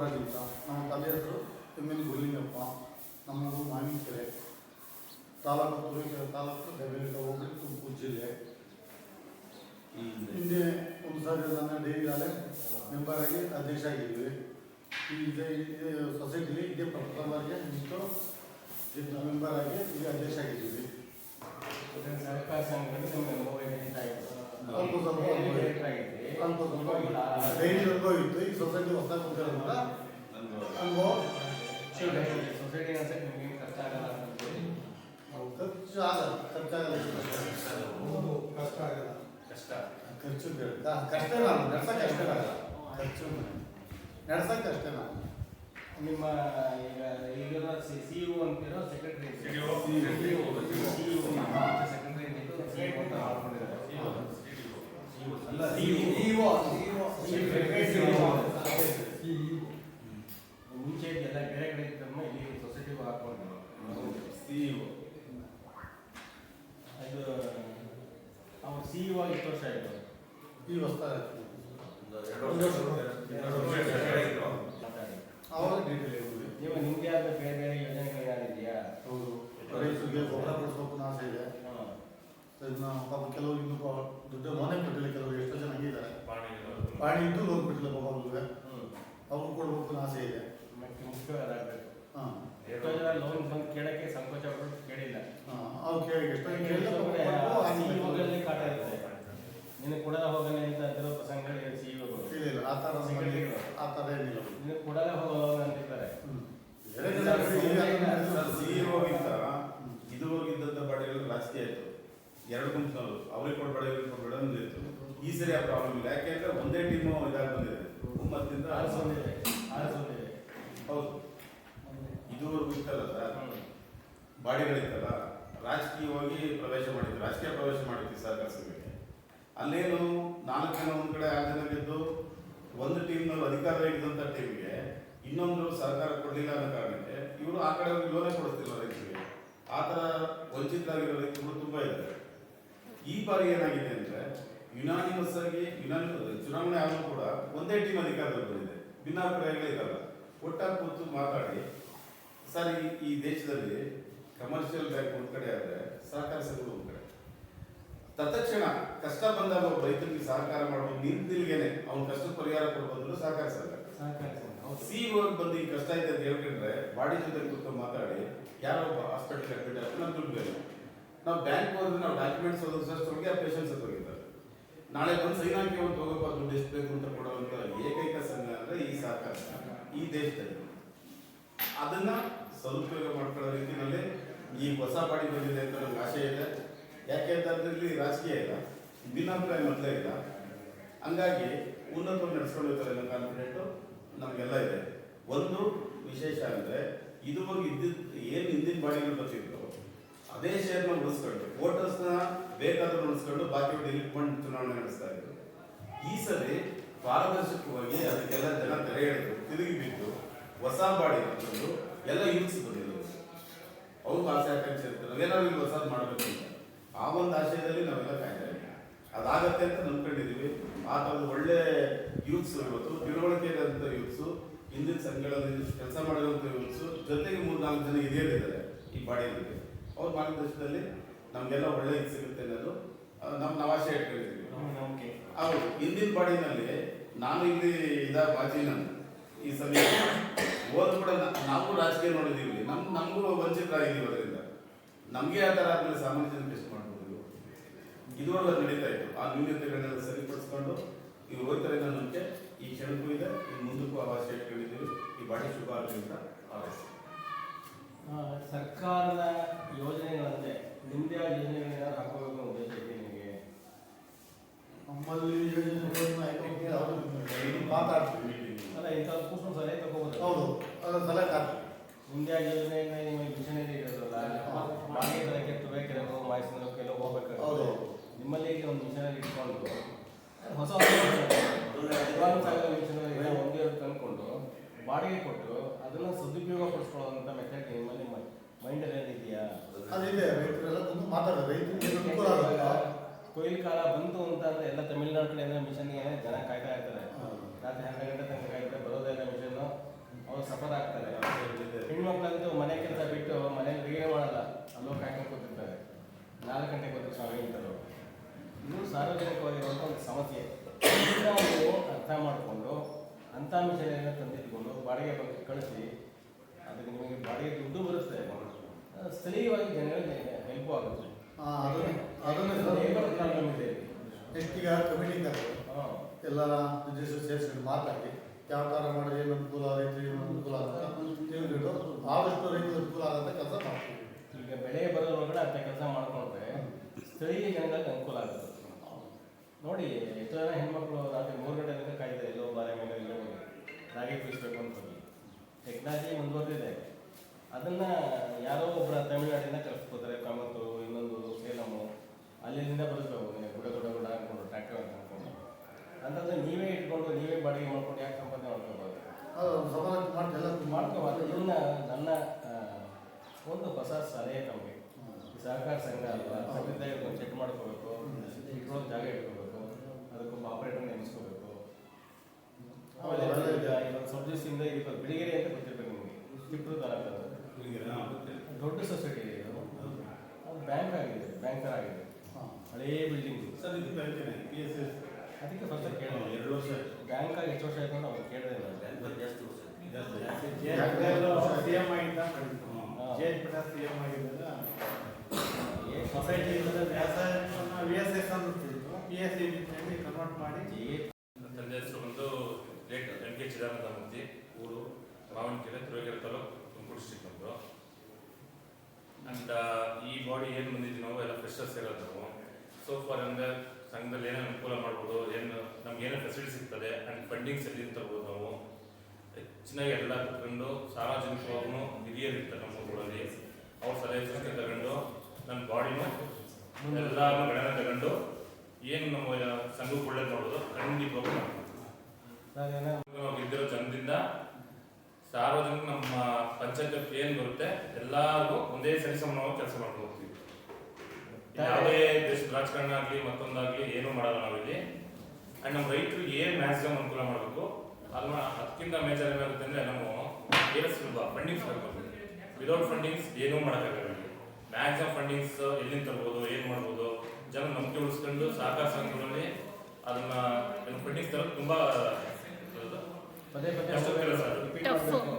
ಬಸವರಾಜ್ ಅಂತ ನಮ್ಮ ತಂದೆ ಹೆಸರು ಎಂ ಎನ್ ಗುರುಲಿಂಗಪ್ಪ ನಮ್ಮೂರು ಮಾವಿನಕೆರೆ ತಾಲೂಕು ತುರುವೇಕೆರೆ ತಾಲೂಕು ದೇವರಿಕ ಹೋಬಳಿ ತುಮಕೂರು ಜಿಲ್ಲೆ. ಹಿಂದೆ ಒಂದು ಸಾರಿ ನನ್ನ ಡೈರಿಗಾಲೆ ಮೆಂಬರ್ ಆಗಿ ಅಧ್ಯಕ್ಷ ಆಗಿದ್ವಿ. ಈ ಇದೇ ಇದೇ ಸೊಸೈಟಿಲಿ ಇದೇ ಪ್ರಥಮ ಬಾರಿಗೆ ನಿಂತು ಇದು ಮೆಂಬರ್ ಆಗಿ ಈಗ ಅಧ್ಯಕ್ಷ ಆಗಿದ್ದೀವಿ. ಸರ್ಕಾರ ಸಂಘದಲ್ಲಿ ನಿಮ್ಗೆ ಅನುಭವ ಏನಿದೆ ಹೇಗೆ. ಡೈರಿ ಅನುಭವ ಇತ್ತು ಈ ಸೊಸೈಟಿ ಹೊಸದಾಗಿ ಕುಂತಿರೋದ್ರಿಂದ ಅನುಭವ ಸೊಸೈಟಿ ನಿಮ್ಗೆ ಕಷ್ಟ ಆಗಲ್ಲ. ಖರ್ಚು ಆಗಲ್ಲ ಖರ್ಚಾಗಲ್ಲ ಕಷ್ಟ ಆಗಲ್ಲ ಕಷ್ಟ ಖರ್ಚು ಕಷ್ಟ ನಾನು ನಡ್ಸಕ್ಕೆ ಕಷ್ಟ ಆಗಲ್ಲ ಖರ್ಚು ನಾನು ನಿಮ್ಮ ಈಗ ಈಗ ಸಿ ಇ ಅಂತಿರೋ ಸೆಕ್ರೆಟರಿ ಸಿ ಸೆಕ್ರೆಟರಿ ಅಂತಿದ್ದು CEO ಅಂತ ಮಾಡ್ಕೊಂಡಿದ್ದಾರೆ ಅಲ್ಲ CEO. ಮುಂಚೆ ಎಲ್ಲ ಬೇರೆ ಕಡೆ ಇದ್ದನ್ನ ಇಲ್ಲಿ ಸೊಸೈಟಿಗೂ ಹಾಕೊಂಡು ಅದು ಅವ್ರು ಸಿ ಇ ಎಷ್ಟು ವರ್ಷ ಆಯಿತು. ಈ ನೀವು ನಿಮ್ದೇ ಆದ ಬೇರೆ ಬೇರೆ ಯೋಜನೆಗಳು ಯಾರಿದೆಯಾ ಹೌದು. ರೈತರಿಗೆ ಗೊಬ್ಬರ ಕೊಡಿಸ್ಬೇಕು ಅನ್ನೋ ಆಸೆ ಇದೆ. ಕೆಲವರು ಇನ್ನೂ ದುಡ್ಡು ಮೊನ್ನೆ ಕೊಟ್ಟಿಲ್ಲ ಕೆಲವರು ಎಷ್ಟೋ ಜನ ಹಂಗಿದ್ದಾರೆ ಪಾಣಿ ಇದ್ದು ಲೋನ್ ಕೊಟ್ಟಿಲ್ಲ ಪಾಪ ಅವ್ರಿಗೆ. ಅವ್ರು ಕೊಡ್ಬೇಕು ಆಸೆ ಇದೆ. ಮುಖ್ಯವಾದಾಗಬೇಕು ಹಾಂ. ಎಷ್ಟೋ ಜನ ಲೋನ್ ಬಂದು ಕೇಳಕ್ಕೆ ಸಂಕೋಚ ಪಟ್ಟು ಕೇಳಿಲ್ಲ. ಅವ್ರು ಕೇಳಿ ಎಷ್ಟೋ ಕೇಳಿಲ್ಲ ಕಾಟ ಇರುತ್ತೆ. ಹೋಗಲ್ಲ ಅಂತ ಪ್ರಸಂಗಗಳು ಇಲ್ಲ ಇಲ್ಲ ಆ ಥರ ಆ ಥರ ಏನಿಲ್ಲ. ನಿನಗೆ ಕೊಡದ ಹೋಗಲ್ಲ ಅಂತಿರ್ತಾರೆ ಹ್ಮ್. ಬೇರೆ ಜನ ಕಡೆ ಈಗ ಸರ್ ಸಿಇಒಗಿಂತ ಇದುವರೆಗೆ ಇದ್ದಂಥ ಬಾಡಿಗಳು ಜಾಸ್ತಿ ಆಯ್ತು ಎರಡು ಕಂಪ್ನವರು ಅವ್ರಿಗೆ ಕೊಡಬೇಡ ಇವ್ರಿಗೆ ಕೊಡಬೇಡ ಅಂದಿತ್ತು ಪ್ರಾಬ್ಲಮ್ ಇಲ್ಲ. ಯಾಕೆಂದ್ರೆ ಒಂದೇ ಟೀಮು ಇದಾಗಿ ಬಂದಿದೆ. ಆರಿಸೊಂದಿದೆ ಹೌದು. ಇದುವರೆಗೂ ಇತ್ತಲ್ಲ ಸರ್? ಬಾಡಿಗಳಿತ್ತಲ್ಲ? ರಾಜಕೀಯವಾಗಿ ಪ್ರವೇಶ ಮಾಡಿದ್ವಿ ರಾಜಕೀಯ ಪ್ರವೇಶ ಮಾಡಿದ್ವಿ ಸರ್ಕಾರ ಸಭೆಗೆ. ಅಲ್ಲೇನು ನಾಲ್ಕು ಜನ ಒಂದ್ ಕಡೆ ಆರು ಜನ ಗೆದ್ದು ಒಂದು ಟೀಮ್ನಲ್ಲಿ ಅಧಿಕಾರ ಹಿಡಿದಂಥ ಟೀಮ್ಗೆ ಇನ್ನೊಂದು ಸರ್ಕಾರ ಕೊಡಲಿಲ್ಲ ಅನ್ನೋ ಕಾರಣಕ್ಕೆ ಇವರು ಆ ಕಡೆ ಲೋನೇ ಕೊಡಿಸ್ತಿಲ್ಲ ರೈತರಿಗೆ. ಆ ಥರ ವಂಚಿತರಾಗಿರೋ ರೈತರು ತುಂಬ ಇದ್ದಾರೆ. ಈ ಬಾರಿ ಏನಾಗಿದೆ ಅಂದ್ರೆ ಯುನಾನಿಮಸ್ ಆಗಿ ಯುನಾನಿ ಚುನಾವಣೆ ಆದರೂ ಕೂಡ ಒಂದೇ ಟೀಮ್ ಅಧಿಕಾರದಲ್ಲಿ ಬಂದಿದೆ. ಭಿನ್ನಾಭಿಪ್ರಾಯಗಳೇ ಇರಲ್ಲ. ಒಟ್ಟಾಗಿ ಕೂತು ಮಾತಾಡಿ. ಸರ್ ಈ ದೇಶದಲ್ಲಿ ಕಮರ್ಷಿಯಲ್ ಬ್ಯಾಂಕ್ ಒಂದು ಕಡೆ ಆದರೆ ಸಹಕಾರ ಸಂಘಗಳು ಒಂದು ಕಡೆ. ತತ್ಕ್ಷಣ ಕಷ್ಟ ಬಂದಾಗ ಒಬ್ಬ ರೈತರಿಗೆ ಸಹಕಾರ ಮಾಡುವ ನಿಂತಿಲ್ಗೇನೆ ಅವ್ನ ಕಷ್ಟ ಪರಿಹಾರ ಕೊಡ್ಬೋದು ಸಹಕಾರ ಸಂಘ. ಸಹಕಾರ ಸಂಘ. ಹೌದು. ಸಿ ಬಂದು ಈ ಕಷ್ಟ ಇದೆ ಅಂತ ಹೇಳ್ಕೊಂಡ್ರೆ ಬಾಡಿ ಜೊತೆ ಕೂತ್ಕೊಂಡು ಮಾತಾಡಿ ಯಾರೋ ಒಬ್ಬ ಹಾಸ್ಪಿಟಲ್ ಅಡ್ಮಿಟ್ ನಮ್ಗೆ ದುಡ್ಡು ಬೇಕು ನಾವು ಬ್ಯಾಂಕ್ ಹೋದ್ರೆ ನಾವು ಡಾಕ್ಯುಮೆಂಟ್ಸ್ ಓದಿಸೋಷ್ಟೊಳಗೆ ಆ ಪೇಷಂಟ್ಸ್ ಹೋಗಿದ್ದಾರೆ ನಾಳೆ ಬಂದು ಸೈನ್ ಹಾಕಿ ಒಂದು ಹೋಗಪ್ಪ, ದುಡ್ಡು ಎಷ್ಟು ಬೇಕು ಅಂತ ಕೊಡುವಂತ ಏಕೈಕ ಸಂಘ ಅಂದ್ರೆ ಈ ಸಹಕಾರ ಈ ದೇಶದಲ್ಲಿ. ಅದನ್ನ ಸದುಪಯೋಗ ಮಾಡ್ಕೊಳ್ಳೋ ರೀತಿಯಲ್ಲಿ ಈ ಹೊಸ ಬಾಡಿ ಬಂದಿದೆ ಅಂತ ನಮ್ಗೆ ಆಶೆ ಇದೆ. ಯಾಕೆ ಅಂತಂದ್ರೆ ರಾಜಕೀಯ ಇಲ್ಲ, ಭಿನ್ನಾಭಿಪ್ರಾಯ ಮೊದಲೇ ಇಲ್ಲ. ಹಂಗಾಗಿ ಉನ್ನತವಾಗಿ ನಡೆಸ್ಕೊಂಡಿರ್ತಾರೆ ಹೋಗ್ತಾರೆ ಅನ್ನೋ ಕಾನ್ಫಿಡೆಂಟು ನಮಗೆಲ್ಲ ಇದೆ. ಒಂದು ವಿಶೇಷ ಅಂದ್ರೆ ಇದುವರೆಗೂ ಇದ್ದಿದ್ದು ಏನು ಹಿಂದಿನ ಬಾಡಿಗಳು ಬರ್ತಿದ್ರು ಅದೇ ಶೇರ್ನ ಉಳಿಸ್ಕೊಂಡು ವೋಟರ್ಸ್ನ ಬೇಕಾದ್ರೂ ಉಳಿಸ್ಕೊಂಡು ಬಾಕಿ ಡಿಲೀಟ್ ಮಾಡಿ ಚುನಾವಣೆ ನಡೆಸ್ತಾ ಇದ್ರು. ಈ ಸರಿ ಪಾರದರ್ಶಕವಾಗಿ ಅದಕ್ಕೆಲ್ಲ ಜನ ತೆರೆ ಎಳೆದು ತಿರುಗಿ ಬಿದ್ದು, ಹೊಸ ಬಾಡಿ ಹಾಕೊಂಡು ಎಲ್ಲ ಯೂತ್ಸ್ ಬಂದಿರೋದು ಅವ್ರಿಗೆ ಆಸೆ ಆಕಾಂಕ್ಷೆ ಇರ್ತಾರೆ ನಾವೇನಾದ್ರು ಇಲ್ಲಿ ಹೊಸದು ಮಾಡಬೇಕು ಅಂತ. ಆ ಒಂದು ಆಶಯದಲ್ಲಿ ನಾವೆಲ್ಲ ಕಾಯ್ತಾ ಇದ್ದೀವಿ ಅದಾಗತ್ತೆ ಅಂತ ನಂಬ್ಕೊಂಡಿದೀವಿ. ಆ ಥರದ ಒಳ್ಳೆ ಯೂತ್ಸ್ ಇವತ್ತು ತಿಳುವಳಿಕೆ ಇರೋಂಥ ಯೂತ್ಸು, ಹಿಂದಿನ ಸಂಘಗಳಲ್ಲಿ ಕೆಲಸ ಮಾಡಿರುವಂಥ ಯೂತ್ಸು, ಜೊತೆಗೆ ಮೂರು ನಾಲ್ಕು ಜನ ಹಿರಿಯರಿದ್ದಾರೆ ಈ ಬಾಡಿಯಲ್ಲಿ ಅವ್ರ ಮಾರ್ಗದರ್ಶನದಲ್ಲಿ ನಮಗೆಲ್ಲ ಒಳ್ಳೆ ಇದು ಸಿಗುತ್ತೆ ಅನ್ನೋದು ನಮ್ಮ ನಾವು ಆಶೆ ಇಟ್ಕೊಂಡಿದ್ದೀವಿ ಹೌದು ಹಿಂದಿನ ಬಾಡಿನಲ್ಲಿ ನಾನು ಇಲ್ಲಿ ಇದ ಬಾಜಿ ನಾನು ಈ ಸಮಯ ಹೋದ ಕೂಡ ನಾವು ರಾಜಕೀಯ ನೋಡಿದೀವಿ. ನಮ್ ನಮಗೂ ವಂಚಿತರಾಗಿದ್ದೀವಿ ಅದರಿಂದ ನಮಗೆ ಆ ಥರ ಆದ್ಮೇಲೆ ಸಾಮಾನ್ಯ ಜನಕ್ಕೆ ಎಷ್ಟು ಮಾಡ್ಬೋದು? ಇದುವರೆಗೂ ನಡೀತಾ ಇತ್ತು. ಆ ನ್ಯೂನತೆಗಳನ್ನೆಲ್ಲ ಸರಿಪಡಿಸ್ಕೊಂಡು ಇವ್ರು ಹೋಗ್ತಾರೆ ನಾನು ಈ ಕ್ಷಣಕ್ಕೂ ಇದೆ ಈ ಮುಂದಕ್ಕೂ ಆವಾಸ ಇಟ್ಕೊಂಡಿದ್ದೀವಿ ಈ ಬಾಡಿ ಶುಭ ಆಗಲಿ ಅಂತ ಹಾರೈಸ್ತೀನಿ. ಸರ್ಕಾರದ ಯೋಜನೆಗಳಂತೆ ನಿಮ್ಮದೇ ಆದ ಯೋಜನೆಗಳನ್ನ ಹಾಕೋಬೇಕು ಉದ್ದೇಶ ಇದೆ ನಿಮಗೆ? ನಮ್ಮಲ್ಲಿ ಯೋಜನೆಗಳನ್ನು ಆಯ್ಕೆ ಅವರು ಮಾತಾಡ್ತೀವಿ ಅಲ್ಲ ಇಂಥ ಕೂತ್ಕೊಂಡು ಸಲಹೆ ತಗೋಬೋದು. ಹೌದು ಅದರ ಸಲಹೆ ಆಗ್ತದೆ ನಿಮ್ಮದೇ ಆದ ಯೋಜನೆಗಳನ್ನ ನಿಮಗೆ ಮಿಷನರಿ ಇರೋದಲ್ಲ ಬಾಡಿಗೆ ತರಕ್ಕೆ ತುಬೇಕಿರೋ ಮಾಹಿತಿ ಕೆಲವು ಹೋಗ್ಬೇಕು ಹೌದು. ನಿಮ್ಮಲ್ಲಿ ಒಂದು ಮಿಷನರಿ ಇಟ್ಕೊಂಡು ಹೊಸ ಮಿಷನರಿ ಒಂದೇ ತಂದ್ಕೊಂಡು ಬಾಡಿಗೆ ಕೊಟ್ಟು ಅದನ್ನ ಸದುಪಯೋಗ ಪಡಿಸ್ಕೊಳ್ಳೋವಂಥ ಮೆಥಡ್ ನಿಮ್ಮಲ್ಲಿ ಮೈಂಡ್ ಅಲ್ಲಿ ಇದೆಯಾ ಅದಿದೆ ರೈತರೆಲ್ಲ ಬಂದು ಮಾತಾಡೋದು ರೈತರಿಗೆ ಅನುಕೂಲ ಕೊಯ್ಲು ಕಾಲ ಬಂತು ಅಂತ ಅಂದ್ರೆ ಎಲ್ಲ ತಮಿಳ್ನಾಡು ಕಡೆ ಎಲ್ಲ ಮಿಷನ್ಗೆ ಜನ ಕಾಯ್ತಾ ಇರ್ತಾರೆ. ರಾತ್ರಿ ಹನ್ನೆರಡು ಗಂಟೆ ತನಕ ಕಾಯ್ತಾರೆ ಬರೋದೇ ಮಿಷನ್. ಅವ್ರು ಸಫರ್ ಆಗ್ತಾರೆ. ಹೆಣ್ಮಕ್ಳಂತೂ ಮನೆ ಕೆಲಸ ಬಿಟ್ಟು ಮನೆಯಲ್ಲಿ ಅಡುಗೆ ಮಾಡಲ್ಲ. ಅಲ್ಲೋ ಕಾಯ್ಕೊಂಡು ಕೂತಿರ್ತಾರೆ. ನಾಲ್ಕು ಗಂಟೆಗೆ ಬಂದು ಸ್ವಾಮಿ ಅಂತರು ಇದು ಸಾರ್ವಜನಿಕವಾಗಿರುವಂಥ ಒಂದು ಸಮಸ್ಯೆ. ಅರ್ಥ ಮಾಡಿಕೊಂಡು ಅಂಥ ಮಿಷನರಿನ ತಂದಿಟ್ಕೊಂಡು ಬಾಡಿಗೆ ಬಗ್ಗೆ ಕಳಿಸಿ ಅದಕ್ಕೆ ನಿಮಗೆ ಬಾಡಿಗೆ ದುಡ್ಡು ಬರುತ್ತೆ. ಸ್ಥಳೀಯವಾಗಿ ಜನಗಳಿಗೆ ಹೆಲ್ಪ್ ಆಗುತ್ತೆ. ನೆಕ್ಸ್ಟ್ ಈಗ ಕಮಿಟಿ ಎಲ್ಲ ಸೇರಿಸ್ಕೊಂಡು ಮಾತಾಡಿ ಯಾವ ಥರ ಮಾಡಿದ್ರೆ ಏನು ಅನುಕೂಲ ರೈತರಿಗೆ ಏನು ಅನುಕೂಲ ಆಗುತ್ತೆ ತಿಳಿದಿಟ್ಟು ಆದಷ್ಟು ರೈತರಿಗೆ ಅನುಕೂಲ ಆಗುತ್ತೆ ಕೆಲಸ ಮಾಡ್ತೀವಿ. ಈಗ ಬೆಳೆ ಬರೋದ್ರೊಳಗಡೆ ಅಂತ ಕೆಲಸ ಮಾಡಿಕೊಂಡ್ರೆ ಸ್ಥಳೀಯ ಜನಗಳಿಗೆ ಅನುಕೂಲ ಆಗುತ್ತೆ. ನೋಡಿ ಎಷ್ಟೋ ಜನ ಹೆಣ್ಮಕ್ಳು ರಾತ್ರಿ ಮೂರು ಗಂಟೆ ತನಕ ಕಾಯ್ತಾರೆ ಎಲ್ಲೋ ಬಾರೆ ಮೇಲೆ ರಾಗಿ ಬೀಸಬೇಕು ಅಂತ ಟೆಕ್ನಾಲಜಿ ಮುಂದುವರೆದಿದೆ ಅದನ್ನು ಯಾರೋ ಒಬ್ಬರ ತಮಿಳುನಾಡಿಂದ ಕಲಿಸ್ಕೋತಾರೆ ಕಾಮತ್ತು ಇನ್ನೊಂದು ಸೇಲಮು ಅಲ್ಲಿಂದ ಬರುತ್ತೆ ನೀವು ಗುಡ ಗುಡ ಗುಡ ಹಾಕೊಂಡು ಟ್ರ್ಯಾಕ್ಟರ್ ಅಂತ ಮಾಡ್ಕೊಂಡು ಅಂತಂದ್ರೆ ನೀವೇ ಇಟ್ಕೊಂಡು ನೀವೇ ಬಾಡಿಗೆ ಮಾಡ್ಕೊಂಡು ಯಾಕೆ ಸಂಪಾದನೆ ಮಾಡ್ಕೋಬಾರ್ದು? ಮಾಡ್ಕೋಬಾರ್ದು. ಇದನ್ನ ನನ್ನ ಒಂದು ಹೊಸ ಸಲಹೆ ತಮಗೆ. ಸಹಕಾರ ಸಂಘ ಅಲ್ವಾ? ಸಂಘದಾಗ ಒಂದು ಚೆಕ್ ಮಾಡ್ಕೋಬೇಕು ಇಟ್ಕೊಂಡು ಜಾಗ ಇಟ್ಕೋಬೇಕು. ಅದಕ್ಕೊಬ್ಬ ಆಪರೇಟರ್ ನೇಮಿಸ್ಕೋಬೇಕು. ಸಬ್ಜೆಕ್ಟ್ಸಿಂದ ಇದು ಬಿಳಿಗೆರೆ ಅಂತ ಗೊತ್ತಿರ್ಬೇಕು ನಿಮಗೆ. ತಾಲೂಕು ದೊಡ್ಡ ಸೊಸೈಟಿ ಇದೆ ಇದು. ಬ್ಯಾಂಕ್ ಆಗಿದೆ ಬ್ಯಾಂಕರ್ ಆಗಿದೆ. ಹಳೆ ಬಿಲ್ಡಿಂಗ್ ಸರ್ ಇದು ಬ್ಯಾಂಕಿನ ಪಿ ಎಸ್ ಎಸ್ ಅದಕ್ಕೆ ಫಸ್ಟ್ ಕೇಳೋ ಎರಡು ವರ್ಷ. ಬ್ಯಾಂಕ್ ಆಗಿ ಎಷ್ಟು ವರ್ಷ ಆಯ್ತು ಅಂತ ಅವ್ರು ಕೇಳಿದೆ ನಾನು ಸಿಎಂ ಆಗಿದ್ದ ಹಾ. ಜೆ ಎಚ್ ಪಟೇಲ್ ಸಿಎಂ ಆಗಿದ್ದಾಗ ಏನ್ ಸೊಸೈಟಿ ವ್ಯವಸಾಯವನ್ನು ವಿ ಎಸ್ ಎಸ್ ಅಂತಿತ್ತು ಪಿ ಎಸ್ ಸಿ ಕನ್ವರ್ಟ್ ಮಾಡಿ ಏ- ನನ್ನ ತಂದೆ ಹೆಸರು ಬಂದು ಚಿದಾನಂದ ಮೂರ್ತಿ ಊರು ಮಾವನಕೆರೆ ತುರುವೇಕೆರೆ ತಾಲೂಕು ತುಮಕೂರು ಡಿಸ್ಟಿಕ್ ನಮ್ಮದು ಅಂಡ್ ಈ ಬಾಡಿ ಏನು ಬಂದಿದ್ದೀವಿ ನಾವು, ಎಲ್ಲ ಫ್ರೆಶರ್ಸ್ ಇರೋದು ನಾವು. ಸೊ ಫಾರ್ ಅಂದರೆ ಸಂಘದಲ್ಲಿ ಏನೇನು ಅನುಕೂಲ ಮಾಡ್ಬೋದು, ಏನು, ನಮ್ಗೆ ಏನೇನು ಫೆಸಿಲಿಟಿ ಸಿಗ್ತದೆ ಆ್ಯಂಡ್ ಫಂಡಿಂಗ್ಸ್ ಎಲ್ಲಿಂದ ತರ್ಬೋದು ನಾವು. ಹೆಚ್ಚಿನಾಗಿ ಎಲ್ಲ ತಗೊಂಡು ಸಾರ್ವಜನಿಕವಾಗೂ ಹಿರಿಯರು ಇರ್ತಾರೆ ನಮ್ಮ ಊರಲ್ಲಿ. ಅವ್ರ ಸಲಹೆ ತಗೊಂಡು ನನ್ನ ಬಾಡಿನೂ ಎಲ್ಲ ಗಣನೆ ತಗೊಂಡು, ಏನು ನಮ್ಮ ಸಂಘಕ್ಕೆ ಒಳ್ಳೇದು ಮಾಡೋದು. ನಾವೇನೋ ನಾವು ಇದ್ದಿರೋ ಜನರಿಂದ ಸಾರ್ವಜನಿಕ ನಮ್ಮ ಪಂಚಾಯತ್ ಏನ್ ಬರುತ್ತೆ ಎಲ್ಲಾರು ಒಂದೇ ಸರಿ ಸಮಾನವಾಗಿ ಕೆಲಸ ಮಾಡ್ಕೊಂಡು ಹೋಗ್ತೀವಿ. ಯಾವುದೇ ದೇಶದ ರಾಜಕಾರಣ ಆಗಲಿ ಮತ್ತೊಂದಾಗ್ಲಿ ಏನೂ ಮಾಡಲ್ಲ ನಾವಿಲ್ಲಿ. ಅಂಡ್ ನಮ್ಮ ರೈತರು ಏನ್ ಮ್ಯಾಕ್ಸಿಮಮ್ ಅನುಕೂಲ ಮಾಡಬೇಕು? ಅದನ್ನ ಅದಕ್ಕಿಂತ ಮೇಜರ್ ಏನಾಗುತ್ತೆ ಅಂದ್ರೆ ನಾವು ಏನು ಸುಲಭ ಫಂಡಿಂಗ್ಸ್ ಬರಬೇಕು ವಿದೌಟ್ ಫಂಡಿಂಗ್ಸ್ ಏನೂ ಮಾಡೋಕ್ಕಾಗಲ್ಲ ಮ್ಯಾಕ್ಸಿಮಮ್ ಫಂಡಿಂಗ್ಸ್ ಎಲ್ಲಿಂದ ತರ್ಬೋದು ಏನು ಮಾಡ್ಬೋದು? ಜನ ನಂಬಿಕೆ ಉಳಿಸ್ಕೊಂಡು ಸಹಕಾರ ಸಂಘಗಳಲ್ಲಿ ಅದನ್ನ ಫಂಡಿಂಗ್ಸ್ ತರೋದು ತುಂಬಾ Pero.